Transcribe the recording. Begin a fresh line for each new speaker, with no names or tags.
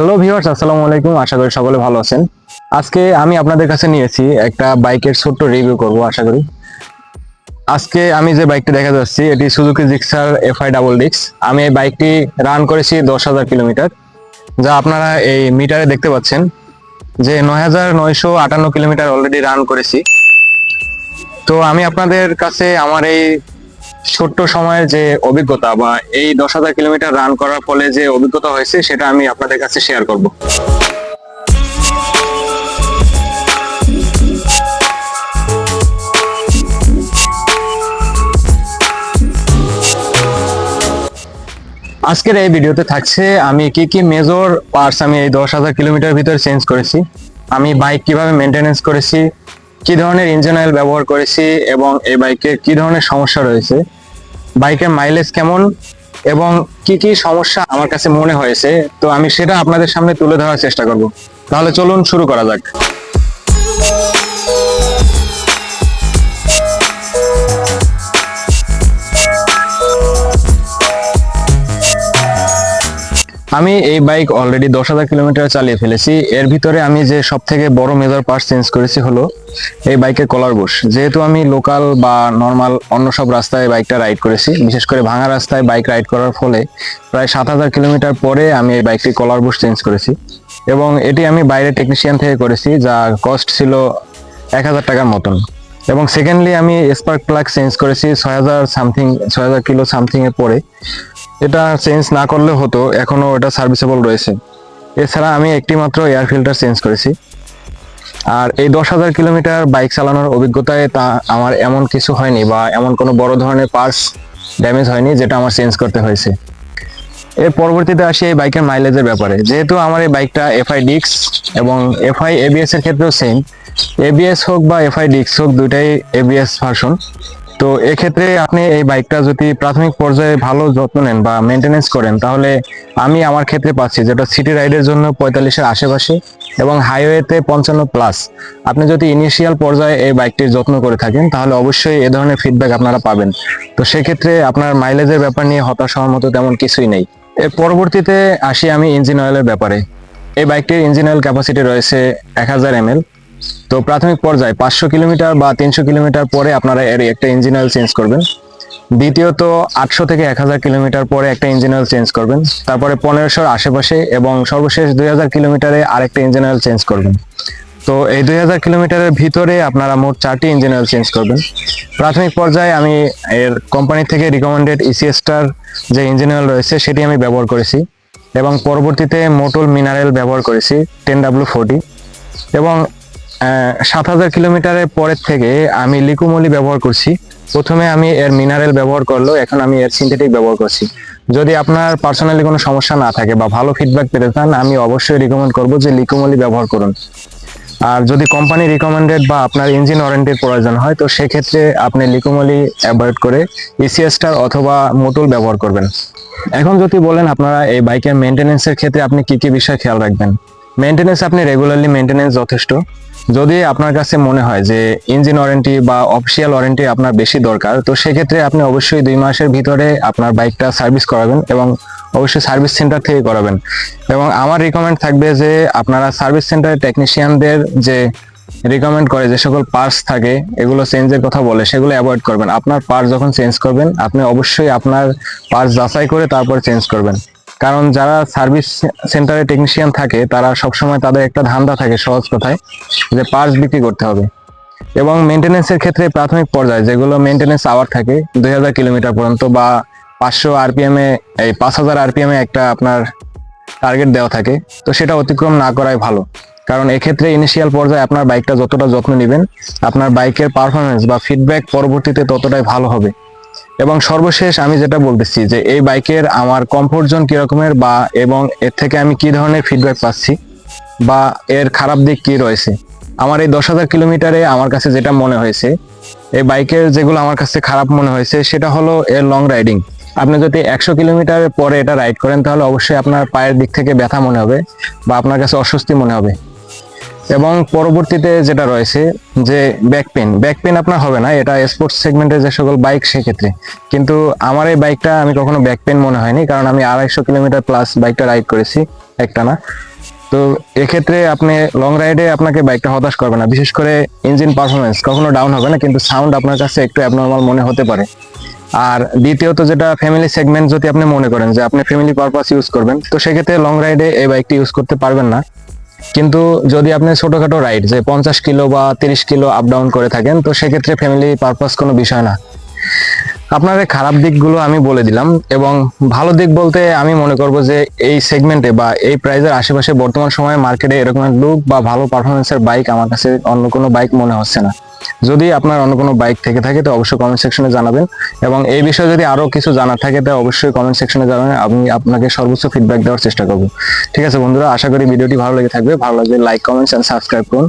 Hello viewers আসসালামু আলাইকুম। আশা করি সকলে ভালো আছেন। আজকে আমি আপনাদের কাছে নিয়েছি একটা বাইকের ছোট্ট রিভিউ করব, আশা করি। আজকে আমি যে বাইকটি দেখা যাচ্ছি, এটি সুজুকি জিক্সার এফআই ডাবল ডিক্স আমি এই বাইকটি রান করেছি দশ হাজার কিলোমিটার। যা আপনারা এই মিটারে দেখতে পাচ্ছেন যে নয় হাজার নয়শো আটান্ন কিলোমিটার অলরেডি রান করেছি। তো আমি আপনাদের কাছে আমার এই ছোট্ট সময়ের যে অভিজ্ঞতা বা এই দশ হাজার কিলোমিটার রান করার ফলে যে অভিজ্ঞতা হয়েছে, সেটা আমি আপনাদের কাছে শেয়ার করব। আজকের এই ভিডিওতে থাকছে, আমি কি কি মেজর পার্টস আমি এই দশ হাজার কিলোমিটার ভিতরে চেঞ্জ করেছি, আমি বাইক কীভাবে মেনটেনেন্স করেছি কি ধরনের ইঞ্জিন অয়েল ব্যবহার করেছি এবং এই বাইকের কি ধরনের সমস্যা রয়েছে? বাইকের মাইলেজ কেমন এবং কি কি সমস্যা আমার কাছে মনে হয়েছে, তো আমি সেটা আপনাদের সামনে তুলে ধরার চেষ্টা করব। তাহলে চলুন শুরু করা যাক। আমি এই বাইক অলরেডি দশ হাজার কিলোমিটার চালিয়ে ফেলেছি। এর ভিতরে আমি যে সব থেকে বড় মেজর পার্ট চেঞ্জ করেছি হলো এই বাইকের কলার বুশ যেহেতু আমি লোকাল বা নর্মাল অন্য সব রাস্তায় বাইকটা রাইড করেছি, বিশেষ করে ভাঙা রাস্তায় বাইক রাইড করার ফলে প্রায় সাত হাজার কিলোমিটার পরে আমি এই বাইকটি কলার বুশ চেঞ্জ করেছি। এবং এটি আমি বাইরে টেকনিশিয়ান থেকে করেছি, যা কস্ট ছিল এক হাজার টাকার মতন। এবং সেকেন্ডলি আমি স্পার্ক প্লাগ চেঞ্জ করেছি ছয় হাজার সামথিং ছয় হাজার কিলো সামথিং এ পরে। এটা চেঞ্জ না করলে হতো, এখনও এটা সার্ভিসেবল রয়েছে। এছাড়া আমি একটি মাত্র এয়ার ফিল্টার চেঞ্জ করেছি। আর এই দশ হাজার কিলোমিটার বাইক চালানোর অভিজ্ঞতায় তা আমার এমন কিছু হয়নি বা এমন কোনো বড় ধরনের পার্টস ড্যামেজ হয়নি যেটা আমার চেঞ্জ করতে হয়েছে। এর পরবর্তীতে আসি এই বাইকের মাইলেজের ব্যাপারে। যেহেতু আমার এই বাইকটা এফআই ডিক্স এবং এফআই এবিএস এর ক্ষেত্রেও সেম এবিএস হোক বা এফআই ডিক্স হোক, দুইটাই এবিএস ভার্সন তো এক্ষেত্রে আপনি এই বাইকটা যদি প্রাথমিক পর্যায়ে ভালো যত্ন নেন বা মেনটেনেন্স করেন, তাহলে আমি আমার ক্ষেত্রে পাচ্ছি যেটা সিটি রাইডের জন্য পঁয়তাল্লিশের আশেপাশে এবং হাইওয়েতে পঞ্চান্ন প্লাস আপনি যদি ইনিশিয়াল পর্যায়ে এই বাইকটির যত্ন করে থাকেন, তাহলে অবশ্যই এ ধরনের ফিডব্যাক আপনারা পাবেন। তো সেক্ষেত্রে আপনার মাইলেজের ব্যাপার নিয়ে হতাশ হওয়ার মতো তেমন কিছুই নেই। এর পরবর্তীতে আসি আমি ইঞ্জিন অয়েলের ব্যাপারে। এই বাইকটির ইঞ্জিন অয়েল ক্যাপাসিটি রয়েছে এক হাজার এমএল তো প্রাথমিক পর্যায়ে পাঁচশো কিলোমিটার বা তিনশো কিলোমিটার পরে আপনারা এর একটা ইঞ্জিন অয়েল চেঞ্জ করবেন। দ্বিতীয়ত, আটশো থেকে এক হাজার কিলোমিটার পরে একটা ইঞ্জিন অয়েল চেঞ্জ করবেন। তারপরে পনেরোশোর আশেপাশে এবং সর্বশেষ দুই হাজার কিলোমিটারে আরেকটা ইঞ্জিন অয়েল চেঞ্জ করবেন। তো এই দুই হাজার কিলোমিটারের ভিতরে আপনারা মোট চারটি ইঞ্জিন অয়েল চেঞ্জ করবেন। প্রাথমিক পর্যায়ে আমি এর কোম্পানি থেকে রিকমেন্ডেড ইসিএসটার যে ইঞ্জিন অয়েল রয়েছে, সেটি আমি ব্যবহার করেছি এবং পরবর্তীতে মোটল মিনারেল ব্যবহার করেছি টেন ডাব্লু ফোরটি এবং সাত হাজার কিলোমিটারের পরের থেকে আমি লিকুমলি ব্যবহার করছি। প্রথমে আমি এর মিনারেল ব্যবহার করল এখন আমি এর সিনথেটিক ব্যবহার করছি। যদি আপনার পার্সোনালি কোনো সমস্যা না থাকে বা ভালো ফিডব্যাক পেতে চান, আমি অবশ্যই রিকমেন্ড করব যে লিকুমলি ব্যবহার করুন। আর যদি কোম্পানি রিকমেন্ডেড বা আপনার ইঞ্জিন ওয়ারেন্টির প্রয়োজন হয়, তো সেক্ষেত্রে আপনি লিকুমলি অ্যাভয়েড করে ইসিএসটার অথবা মোটুল ব্যবহার করবেন। এখন যদি বলেন আপনারা এই বাইকের মেনটেনেন্সের ক্ষেত্রে আপনি কি কি বিষয় খেয়াল রাখবেন? মেনটেনেন্স আপনি রেগুলারলি মেনটেনেন্স যথেষ্ট। যদি আপনার কাছে মনে হয় যে ইঞ্জিন ওয়ারেন্টি বা অফিসিয়াল ওয়ারেন্টি আপনার বেশি দরকার, তো সেক্ষেত্রে আপনি অবশ্যই দুই মাসের ভিতরে আপনার বাইকটা সার্ভিস করাবেন এবং অবশ্যই সার্ভিস সেন্টার থেকে করাবেন। এবং আমার রিকমেন্ড থাকবে যে আপনারা সার্ভিস সেন্টারের টেকনিশিয়ানদের যে রিকমেন্ড করে যে সকল পার্টস থাকে, এগুলো চেঞ্জের কথা বলে, সেগুলো অ্যাভয়েড করবেন। আপনার পার্টস যখন চেঞ্জ করবেন, আপনি অবশ্যই আপনার পার্টস যাচাই করে তারপর চেঞ্জ করবেন। কারণ যারা সার্ভিস সেন্টারে টেকনিশিয়ান থাকে, তারা সবসময় তাদের একটা ধান্দা থাকে সহজ কথায়, যে পার্টস বিক্রি করতে হবে। এবং মেনটেনেন্সের ক্ষেত্রে প্রাথমিক পর্যায়ে যেগুলো মেনটেনেন্স আওয়ার থাকে, দুই হাজার কিলোমিটার পর্যন্ত বা পাঁচশো আরপিএম এই পাঁচ হাজার আরপিএম এ একটা আপনার টার্গেট দেওয়া থাকে, তো সেটা অতিক্রম না করাই ভালো। কারণ এক্ষেত্রে ইনিশিয়াল পর্যায়ে আপনার বাইকটা যতটা যত্ন নেবেন, আপনার বাইকের পারফরমেন্স বা ফিডব্যাক পরবর্তীতে ততটাই ভালো হবে। এবং সর্বশেষ আমি যেটা বলতেছি যে এই বাইকের আমার কমফোর্ট জোন কিরকমের বা এবং এর থেকে আমি কি ধরনের ফিডব্যাক পাচ্ছি বা এর খারাপ দিক কি রয়েছে? আমার এই দশ হাজার কিলোমিটারে আমার কাছে যেটা মনে হয়েছে, এই বাইকের যেগুলো আমার কাছে খারাপ মনে হয়েছে সেটা হলো এর লং রাইডিং আপনি যদি একশো কিলোমিটার পরে এটা রাইড করেন তাহলে অবশ্যই আপনার পায়ের দিক থেকে ব্যথা মনে হবে বা আপনার কাছে অস্বস্তি মনে হবে। এবং পরবর্তীতে যেটা রয়েছে যে ব্যাক পেন ব্যাক পেন আপনার হবে না, এটা স্পোর্টস সেগমেন্টের যে সকল বাইক সেক্ষেত্রে। কিন্তু আমার এই বাইকটা আমি কখনো ব্যাক পেন মনে হয়নি, কারণ আমি আড়াইশো কিলোমিটার প্লাস বাইকটা রাইড করেছি একটা না তো এক্ষেত্রে আপনি লং রাইডে আপনাকে বাইকটা হতাশ করবে না, বিশেষ করে ইঞ্জিন পারফরমেন্স কখনো ডাউন হবে না, কিন্তু সাউন্ড আপনার কাছে একটু অ্যাবনর্মাল মনে হতে পারে। আর দ্বিতীয়ত যেটা ফ্যামিলি সেগমেন্ট যদি আপনি মনে করেন যে আপনি ফ্যামিলি পারপাস ইউজ করবেন, তো সেক্ষেত্রে লং রাইডে এই বাইকটি ইউজ করতে পারবেন না। কিন্তু যদি আপনি ছোটখাটো রাইড যে পঞ্চাশ কিলো বা তিরিশ কিলো আপ ডাউন করে থাকেন, তো সেক্ষেত্রে ফ্যামিলি পারপাস কোনো বিষয় না। আপনার খারাপ দিকগুলো আমি বলে দিলাম এবং ভালো দিক বলতে আমি মনে করব যে এই সেগমেন্টে বা এই প্রাইজের আশেপাশে বর্তমান সময়ে মার্কেটে এরকম লুক বা ভালো পারফরমেন্সের বাইক আমার কাছে অন্য কোনো বাইক মনে হচ্ছে না। যদি আপনার অন্য কোনো বাইক থেকে থাকে, তো অবশ্যই কমেন্ট সেকশনে জানাবেন। এবং এই বিষয়ে যদি আরও কিছু জানার থাকে, তো অবশ্যই কমেন্ট সেকশনে জানাবেন। আমি আপনাকে সর্বোচ্চ ফিডব্যাক দেওয়ার চেষ্টা করব। ঠিক আছে বন্ধুরা, আশা করি ভিডিওটি ভালো লেগে থাকবে। ভালো লাগলে লাইক কমেন্টস অ্যান্ড সাবস্ক্রাইব করুন।